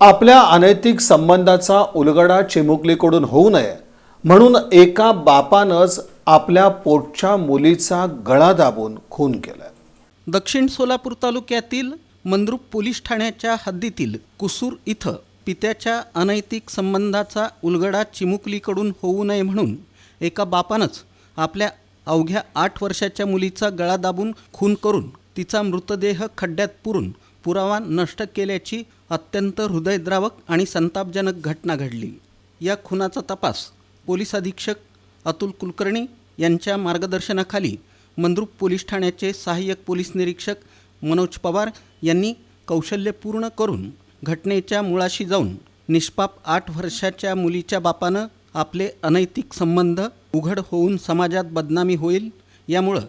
आपल्या अनैतिक संबंधाचा उलगडा चिमुकलीकडून होऊ नये म्हणून एका बापानंच आपल्या पोटच्या मुलीचा गळा दाबून खून केला दक्षिण सोलापूर तालुक्यातील मंद्रुप पोलीस ठाण्याच्या हद्दीतील कुसूर इथं पित्याच्या अनैतिक संबंधाचा उलगडा चिमुकलीकडून होऊ नये म्हणून एका बापानंच आपल्या अवघ्या आठ वर्षाच्या मुलीचा गळा दाबून खून करून तिचा मृतदेह खड्ड्यात पुरून पुरावा नष्ट केल्याची अत्यंत हृदयद्रावक आणि संतापजनक घटना घडली. या खुनाचा तपास पोलीस अधीक्षक अतुल कुलकर्णी यांच्या मार्गदर्शनाखाली मंद्रुप पोलीस ठाण्याचे सहाय्यक पोलीस निरीक्षक मनोज पवार यांनी कौशल्यपूर्ण करून घटनेच्या मुळाशी जाऊन निष्पाप आठ वर्षाच्या मुलीच्या बापानं आपले अनैतिक संबंध उघड होऊन समाजात बदनामी होईल. यामुळं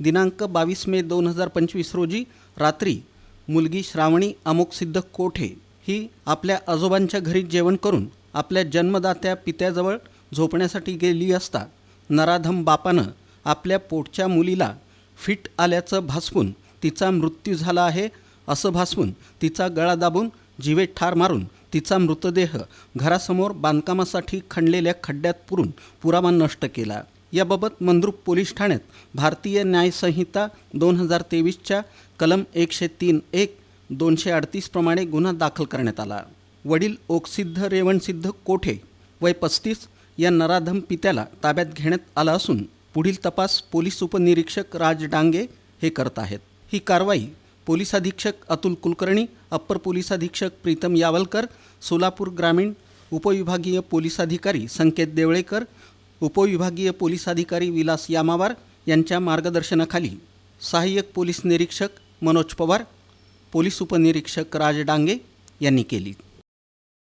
दिनांक बावीस मे दोन हजार पंचवीस रोजी रात्री मुलगी श्रावणी अमुकसिद्ध कोठे ही आपल्या आजोबांच्या घरी जेवण करून आपल्या जन्मदात्या पित्याजवळ झोपण्यासाठी गेली असता नराधम बापानं आपल्या पोटच्या मुलीला फिट आल्याचं भासवून तिचा मृत्यू झाला आहे असं भासवून तिचा गळा दाबून जिवे ठार मारून तिचा मृतदेह घरासमोर बांधकामासाठी खणलेल्या खड्ड्यात पुरून पुरावा नष्ट केला. याबाबत मंद्रुप पोलीस ठाण्यात भारतीय न्यायसंहिता दोन हजार तेवीसच्या कलम एकशे तीन एक दोनशे अडतीसप्रमाणे गुन्हा दाखल करण्यात आला. वडील ओकसिद्ध रेवणसिद्ध कोठे वय पस्तीस या नराधम पित्याला ताब्यात घेण्यात आला असून पुढील तपास पोलीस उपनिरीक्षक राज डांगे हे करत आहेत. ही कारवाई पोलीस अधीक्षक अतुल कुलकर्णी अप्पर पोलीस अधीक्षक प्रीतम यावलकर सोलापूर ग्रामीण उपविभागीय पोलीस अधिकारी संकेत देवळेकर उपविभागीय पोलीस अधिकारी विलास यामावार यांच्या मार्गदर्शनाखाली सहाय्यक पोलीस निरीक्षक मनोज पवार पोलीस उपनिरीक्षक राज डांगे यांनी केली.